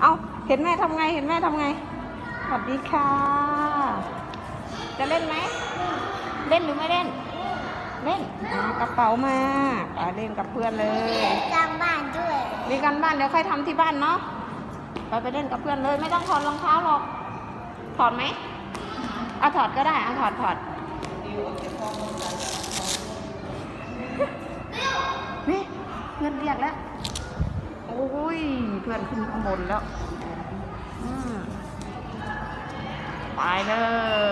เอาเห็นแม่ทำไง เห็นแม่ทำไง สวัสดีค่ะ จะเล่นไหม เล่นหรือไม่เล่น เล่นเอากระเป๋ามาไปเล่นกับเพื่อนเลย กลางบ้านด้วย มีการบ้านเดี๋ยวค่อยทำที่บ้านเนาะ ไปไปเล่นกับเพื่อนเลย ไม่ต้องถอดรองเท้าหรอก ถอดไหมเอาถอดก็ได้เอาถอดถอดนี่เพื่อนเรียกแล้วโอ้ย เพื่อนขึ้นข้างบนแล้วไปเลย